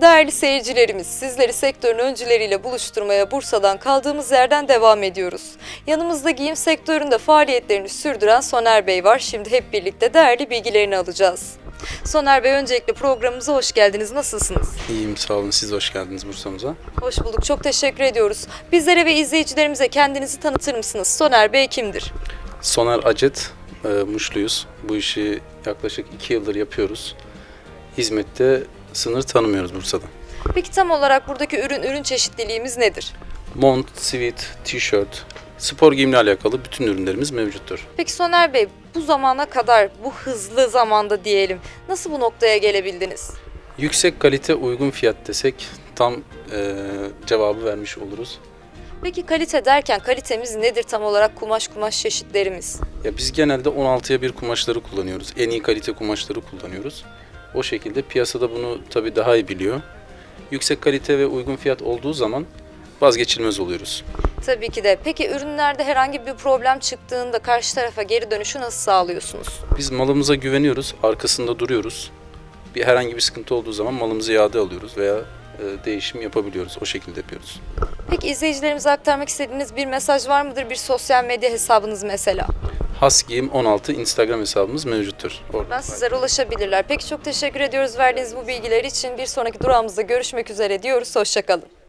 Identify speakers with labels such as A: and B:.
A: Değerli seyircilerimiz, sizleri sektörün öncüleriyle buluşturmaya Bursa'dan kaldığımız yerden devam ediyoruz. Yanımızda giyim sektöründe faaliyetlerini sürdüren Soner Bey var. Şimdi hep birlikte değerli bilgilerini alacağız. Soner Bey öncelikle programımıza hoş geldiniz. Nasılsınız?
B: İyiyim sağ olun. Siz hoş geldiniz Bursa'mıza.
A: Hoş bulduk. Çok teşekkür ediyoruz. Bizlere ve izleyicilerimize kendinizi tanıtır mısınız? Soner Bey kimdir?
B: Soner Acet, e, Muşluyuz. Bu işi yaklaşık iki yıldır yapıyoruz. Hizmette sınır tanımıyoruz Bursa'da.
A: Peki tam olarak buradaki ürün ürün çeşitliliğimiz nedir?
B: Mont, sivit, tişört, spor giyimle alakalı bütün ürünlerimiz mevcuttur.
A: Peki Soner Bey bu zamana kadar bu hızlı zamanda diyelim nasıl bu noktaya gelebildiniz?
B: Yüksek kalite, uygun fiyat desek tam e, cevabı vermiş oluruz.
A: Peki kalite derken kalitemiz nedir tam olarak kumaş kumaş çeşitlerimiz?
B: Ya biz genelde 16'ya bir kumaşları kullanıyoruz. En iyi kalite kumaşları kullanıyoruz. O şekilde piyasada bunu tabii daha iyi biliyor. Yüksek kalite ve uygun fiyat olduğu zaman vazgeçilmez oluyoruz.
A: Tabii ki de. Peki ürünlerde herhangi bir problem çıktığında karşı tarafa geri dönüşü nasıl sağlıyorsunuz?
B: Biz malımıza güveniyoruz, arkasında duruyoruz. Bir herhangi bir sıkıntı olduğu zaman malımızı iade alıyoruz veya e, değişim yapabiliyoruz. O şekilde yapıyoruz.
A: Peki izleyicilerimize aktarmak istediğiniz bir mesaj var mıdır? Bir sosyal medya hesabınız mesela.
B: Has Giyim 16 Instagram hesabımız mevcuttur. Orada
A: Ben sizlere ulaşabilirler. Peki çok teşekkür ediyoruz verdiğiniz bu bilgiler için. Bir sonraki durağımızda görüşmek üzere diyoruz. Hoşçakalın.